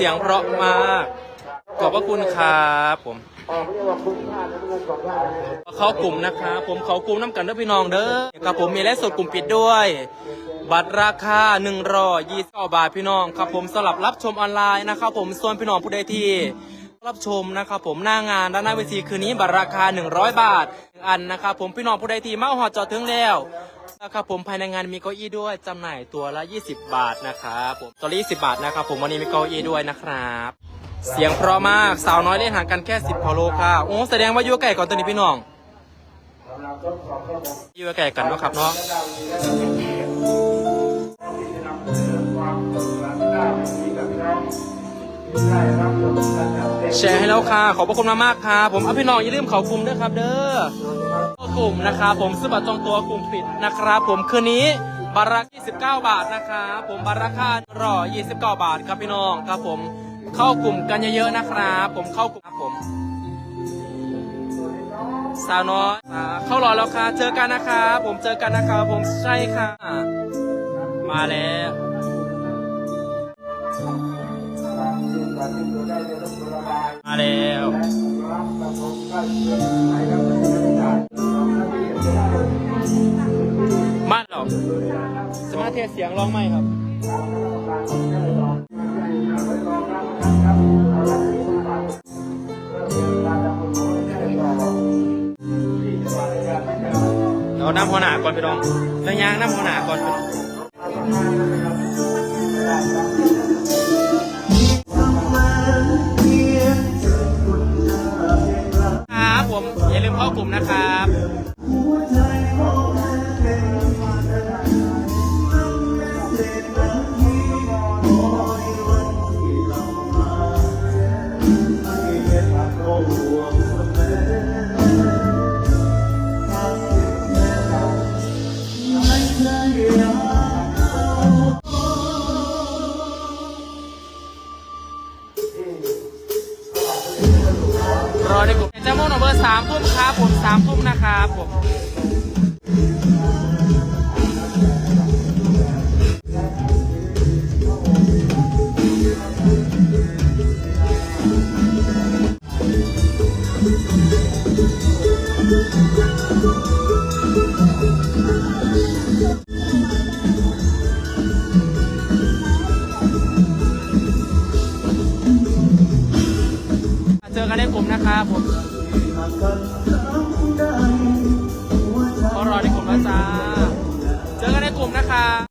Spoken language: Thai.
เสียงเพราะมาก ขอบพระคุณครับผมเขากลุ่มนะครับผมเขากลุ่มน้ำกันเด้อพี่น้องเด้อครับผมมีและสดกลุ่มปิดด้วย บัตรราคา1 2 0บาทพี่น้องครับผมสำหรับรับชมออนไลน์นะครับผมส่วนพี่น้องผู้ใดที่รับชมนะครับผมหน้างานด้านหน้าเวทีคืนนี้บัตรราคา 100 บาทหนึ่งอันนะครับผมพี่น้องผู้ใดที่มาหอจอดถึงแล้ว นะครับผมภายในงานมีเก้าอี้ด้วยจำหน่ายตัวละ 20 บาทนะครับผมตัวละ20 บาทนะครับผมวันนี้มีเก้าอี้ด้วยนะครับ เสียงเพราะมากสาวน้อยเล่นห่างกันแค่ 10พอโลค่ะโอ้แสดงว่าอยู่ใกล้ก่อนตัวนี้พี่น้องอยู่ใกล้กันเนาะครับเนาะและเรามีและมีที่จะนำเสนอควได้ที่กับน้องที่ได้รับชมการจัดเต็ม แชร์ให้แล้วค่ะ ขอบพระคุณมากๆค่ะ ผมเอาพี่น้องอย่าลืมเขากลุ่มด้วยครับ เด้อเข้ากลุ่มนะครับผมซื้อบัตรจองตัวกลุ่มปิดนะครับผมคืนนี้บาราคา29 บาทนะครับผมบาราคารอ29 บาทครับพี่น้องครับผมเข้ากลุ่มกันเยอะๆนะครับผมเข้ากลุ่มครับผมสาวน้อยเข้ารอแล้วค่ะเจอกันนะครับผมเจอกันนะครับผมใช่ค่ะ มาแล้ว มาแล้วบ้านเราสมาร์ทเทสเสียงร้องไหมครับเราน้ำหัวหนาก่อนพี่น้องแล้วยางน้ำหัวหนาก่อนพี่น้อง นะครับ นเบอร์สามทุ่มครับผมสามทุ่มนะครับผมเจอกันในกลุ่มนะครับผม ขอรอในกลุ่มนะจ้า เจอกันในกลุ่มนะคะ